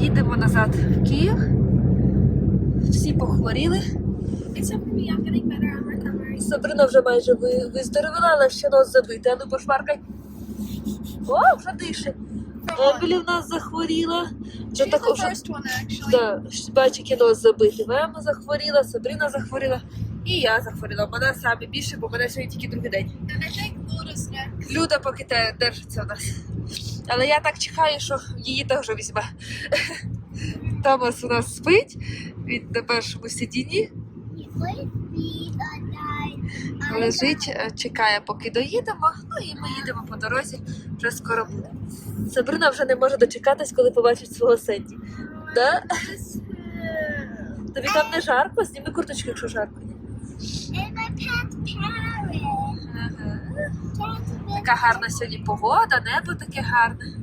Їдемо назад в Київ. Всі похворіли. Сабрина вже майже ви- виздоровіла, але ще нос забитий. А ну пошмаркай. О, вже дише. Емілі в нас захворіла. Вже She's так вже first one, actually. да, бачу, який нос забитий. Вема захворіла, Сабрина захворіла. І я захворіла. Мене саме більше, бо мене сьогодні тільки другий день. And I think Luda's next. Люда поки те держиться у нас. Але я так чекаю, що її теж візьме. Томас у нас спить, він на першому сидінні лежить, е, чекає, поки доїдемо. Ну і ми їдемо по дорозі, вже скоро буде. Сабрина вже не може дочекатись, коли побачить свого Сенді. Да? Тобі там не жарко? Зніми курточку, якщо жарко. Така гарна сьогодні погода, небо таке гарне.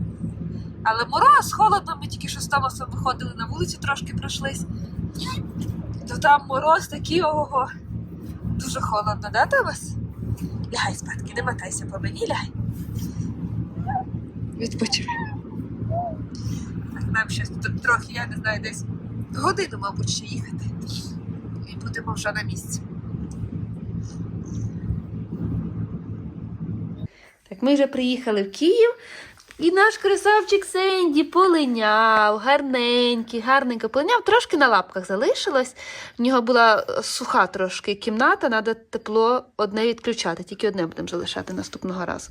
Але мороз, холодно, ми тільки що з Томасом виходили на вулицю, трошки пройшлись. То там мороз такий ого. Дуже холодно, да, Томас? Лягай спадки, не мотайся по мені, лягай. Відпочивай. Так, нам ще тут трохи, я не знаю, десь годину, мабуть, ще їхати. І будемо вже на місці. Ми вже приїхали в Київ. І наш красавчик Сенді полиняв, гарненький, гарненько полиняв. Трошки на лапках залишилось. В нього була суха трошки кімната, треба тепло одне відключати. Тільки одне будемо залишати наступного разу.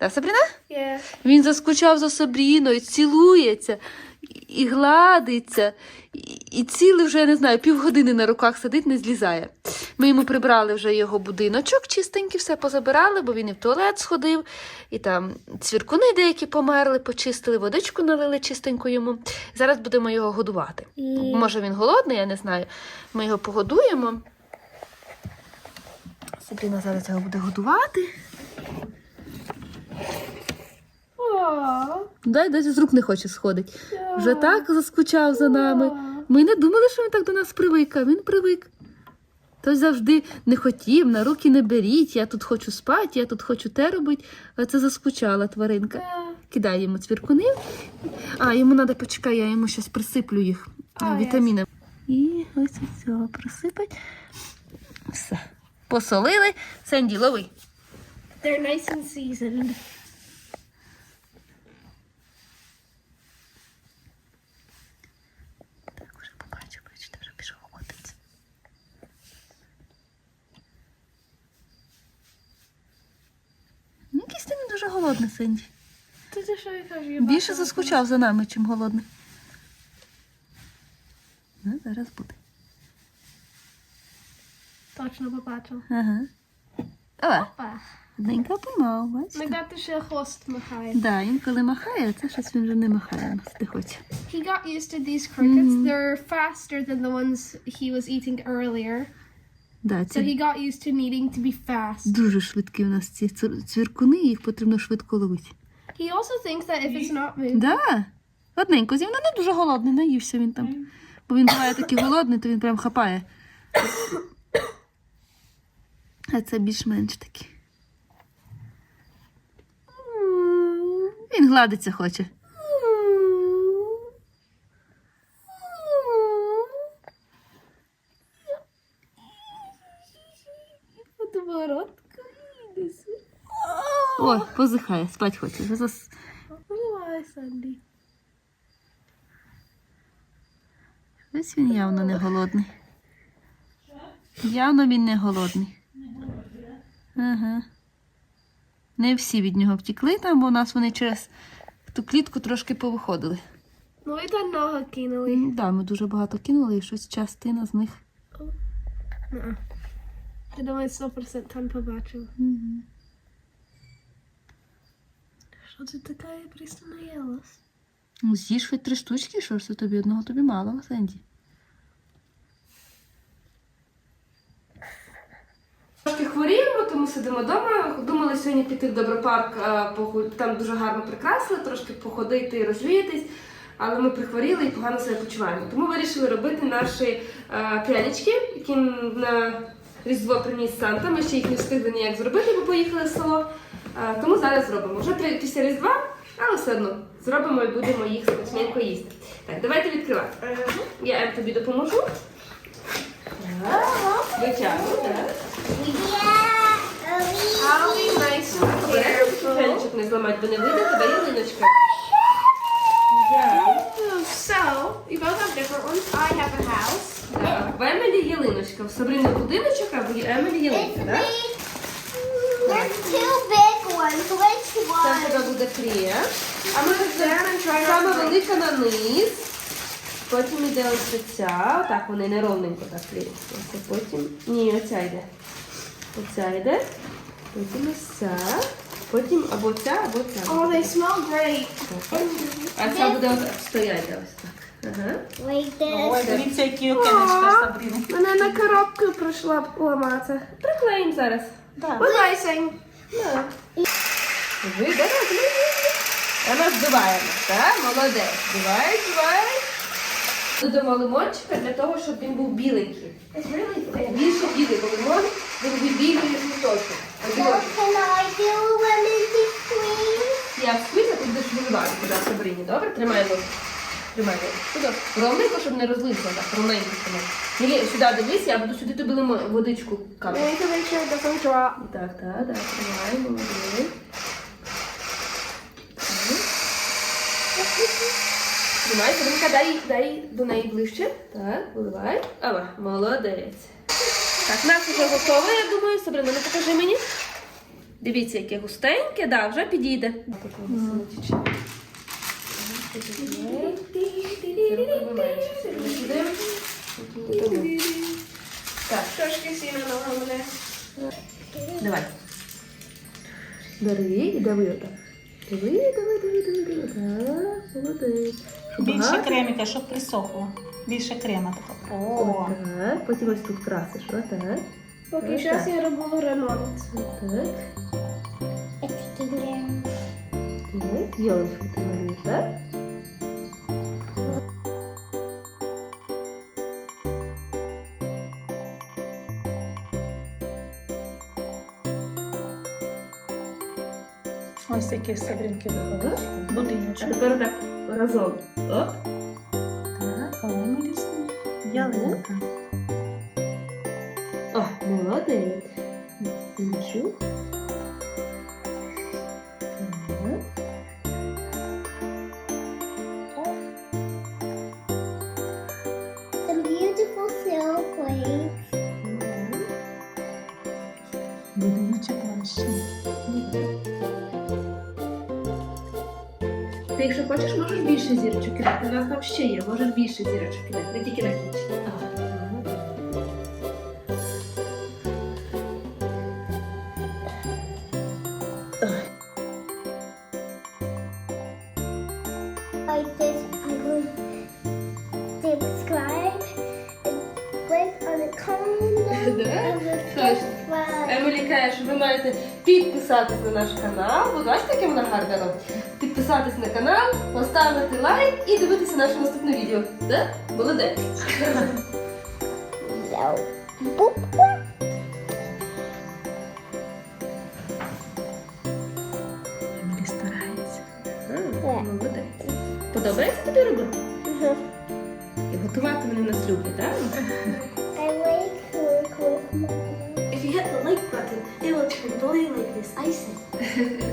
Да, Сабріна? Yeah. Він заскучав за Сабріною, цілується і- і гладиться, і, і цілий вже, я не знаю, півгодини на руках сидить, не злізає. Ми йому прибрали вже його будиночок, чистенький, все позабирали, бо він і в туалет сходив, і там цвіркуни деякі померли, почистили, водичку налили чистенько йому. Зараз будемо його годувати. Може він голодний, я не знаю. Ми його погодуємо. Сабріна зараз його буде годувати. Дай десь з рук не хоче сходити. Вже так заскучав за нами. Ми не думали, що він так до нас привик, а він привик. Той завжди не хотів, на руки не беріть, я тут хочу спати, я тут хочу те робити, а це заскучала тваринка. Кидай йому цвіркунив. А, йому треба почекай, я йому щось присиплю їх вітаміни. І ось із цього присипать. Все. Посолили. Сенді, лови. They're nice and seasoned. Так, вже побачив, бачите, вже пішов охотиться. Ну, Якийсь ти не дуже голодний, Сенді. Ти ж що я кажу, Більше заскучав за нами, чим голодний. Ну, зараз буде. Точно побачив. Ага. Давай. Па. Одненько поймав, бачите? Иногда ти ще хвост махає. Да, інколи махає, а це щось він вже не махає, не хоче. He got used to these crickets. Mhm. They're faster than the ones he was eating earlier. Да, So he got used to needing to be fast. дуже швидкі у нас ці цвір- цвіркуни, їх потрібно швидко ловити. He also thinks that if it's not moving, Да. Одненько з'їв, ну не дуже голодний, наївся він там. Бо він буває такий голодний, то він прям хапає. А це більш-менш такий. Він гладиться хоче. О, позихає, спать хоче. Вже зас... Ой, Санді. Ось він явно не голодний. Явно він не голодний. Ага. Не всі від нього втікли там, бо у нас вони через ту клітку трошки повиходили. Ну і та нога кинули. Так, да, ми дуже багато кинули, і щось частина з них. Я думаю, 100% там побачив. Мгм. Що ти така просто наїлась? Ну, з'їж хоч три штучки, що ж це тобі одного тобі мало, Сенді. Трошки хворіємо, тому сидимо вдома. Думали сьогодні піти в Добропарк, а, там дуже гарно прикрасили, трошки походити, і розвіятись. Але ми прихворіли і погано себе почуваємо. Тому вирішили робити наші е, прянички, які на Різдво приніс Санта. Ми ще їх не встигли ніяк зробити, бо поїхали в село. Е, тому зараз зробимо. Вже після Різдва, але все одно зробимо і будемо їх смачненько їсти. Так, давайте відкривати. Я Ем тобі допоможу. Витягну, так. Обережно, careful. фенчик не зламати, бо не вийде, тебе ялиночка. So, you both have different ones. I have a house. Так, в Емелі ялиночка. В Сабрини будиночок, а в Емелі ялинка, так? There's two big ones. Which Це в one? буде крем. А ми Саме велика на низ. Потім йде ось ця. Так, вони не ровненько так клеються. Ось Потім. Ні, оця йде. Оця йде. Потім ось ця. Потім або ця, або ця. Oh, they smell great. А ця буде ось стояти ось так. Ага. Like Ой, this. дивіться, які окінечка Сабріни. Мене на коробку прийшла ламати. Приклеїмо зараз. With icing. Так. Ви давай, Вона збиваємо, так? Молодець. Збивай, збивай. Додамо лимончика для того, щоб він був біленький. Більше білий, бо лимон він жовточок. One in between? Я сквіз, а ти будеш виливати туди Сабрині. Добре? Тримай ложку. Тримай ложку. Ровненько, щоб не розлився так. Ровненько. Мілі, сюди дивись, я буду сюди тобі лимон, водичку капати. Так, так, так, тримай, молодець. Тримай, Сабринка, дай, дай до неї ближче. Так, виливай. Ава, молодець. Так, нас вже готове, я думаю. Сабрина, не покажи мені. Дивіться, яке густеньке, да, вже підійде. Так, Трошки сіна на мене. давай. Бери і дави отак. Дави, дави, дави, дави, дави. Так, молодець. Більше багато. креміка, щоб присохло. Більше крема такого. О, Так, потім ось тут красиш, отак. Поки зараз я роблю ремонт. Так, так. Йолочку ти малюєш, так? ось які Сабрінки виходить. А Будиночок. тепер так разом. Оп. Так, ми лісні. Ялинка. О, молодець. Іншу. Хочеш, можеш більше зірочок кидати. У нас там ще є, можеш більше зірочок кидати, не тільки на кінчик. Subscribe. Емілі каже, що ви маєте підписатись на наш канал. Будь ласка, яке вона гарне робить. Підписатись на канал, поставити лайк і дивитися наше наступне відео. Да? Молодець. Емілі старається. Молодець. Подобається тобі робота? Mhm. І готувати вони нас люблять, так? I like to work with mama. If you hit the like button, it will turn blue like this icing. Now's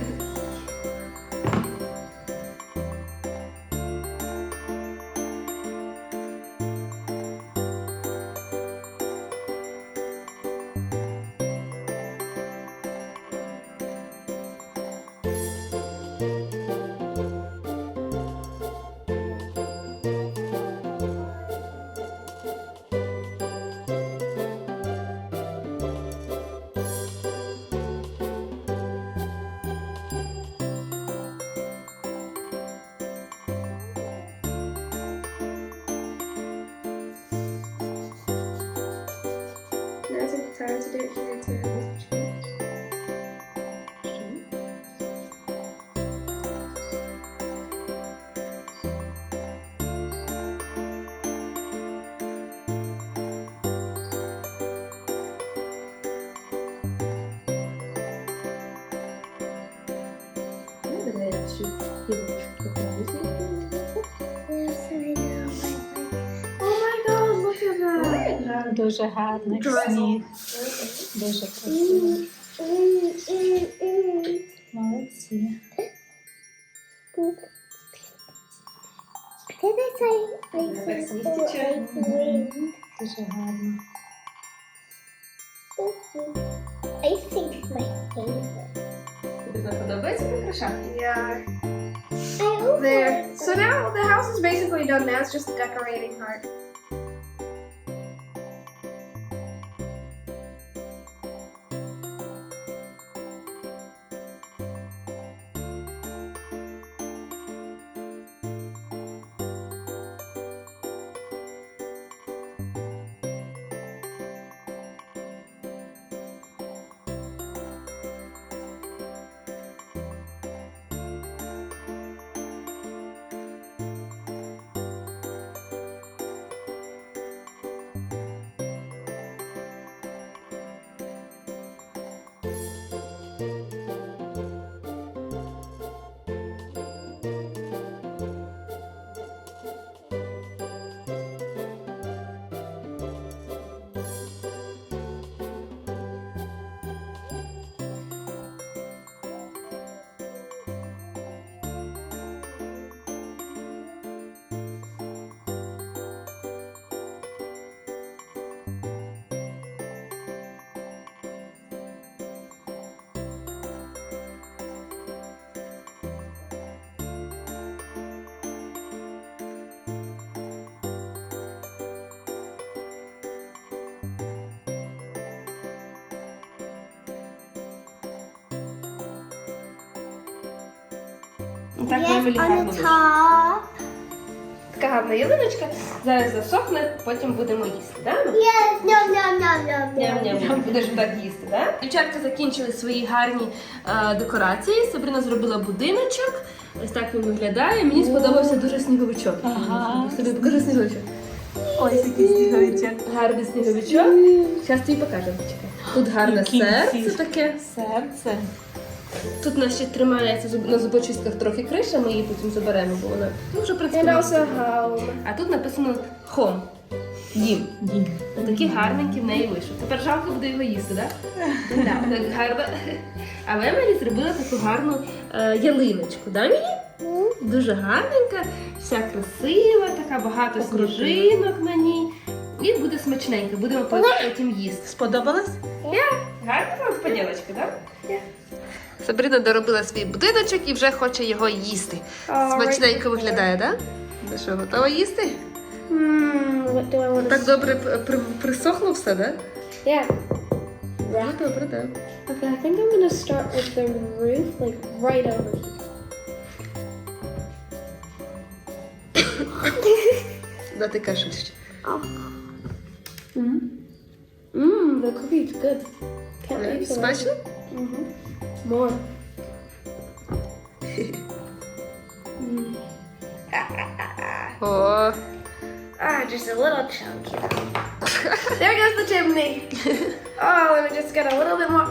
posted it Дуже гарно, як сніг. Дуже красиво. Mm, mm, mm. Молодці. Did I say I said or I win? Дуже гарно. I think it's my favorite. Тобі подобається прикрашати? Yeah. I also There. So now the house is basically done. Now it's just the decorating part. Так, yes, Емілі on гарно the top. Така гарна ялиночка. Зараз засохне, потім будемо їсти, да? Yes, no, no, no, no, no. Ням-ням, будеш так їсти, да? Дівчатка закінчили свої гарні е, декорації. Сабріна зробила будиночок. Ось так він виглядає. Мені сподобався дуже сніговичок. Ага. Собі покажи сніговичок. Ось який сніговичок. Гарний сніговичок. Зараз тобі покажемо. Чекай. Тут гарне Який серце таке. Серце. Тут нас ще тримається на зубочистках трохи криша, ми її потім заберемо, бо вона ну, вже працює. А тут написано home. Дім. Дім. Такий гарненький в неї вийшов. Тепер жалко буде його їсти, так? Да? Так гарно. А в Емелі зробила таку гарну е, ялиночку, да, Мілі? Дуже гарненька, вся красива, така багато сніжинок на ній. І буде смачненько, будемо потім їсти. Сподобалось? Гарна вам поділочка, так? Сабріна доробила свій будиночок і вже хоче його їсти. Смачненько виглядає, так? Ну що, готова їсти? Так добре присохло все, так? Yeah. Ну, добре, так. Okay, I think I'm gonna start with the roof, like right over here. Да, ти кажеш. Mmm, the cookie's good. Can't wait for. Смачно? More. О, Ah, just a little chunky. there goes the chimney. oh, let me just get a little bit more.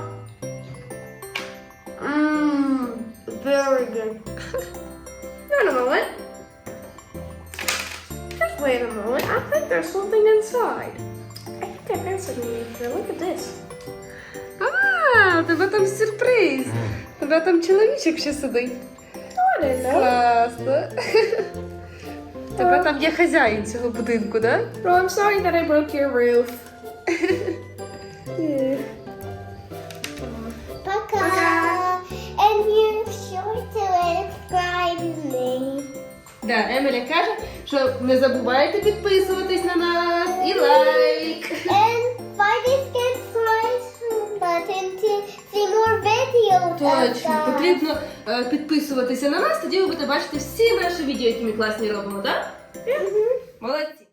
Mmm, very good. Wait a moment. Just wait a moment. I think there's something inside. I think I found something in. Look at this. А, у тебе там сюрприз. У тебе там чоловічок ще сидить. Класно. У Тебе там є хазяїн цього будинку, так? No, I'm sorry that I broke your roof. Paka. And you sure to subscribe me. Да, Еміля каже, що не забувайте підписуватись на нас і лайк. And find the Точно, потрібно е, підписуватися на нас, тоді ви будете бачити всі наші відео, які ми класні робимо, так? Молодці.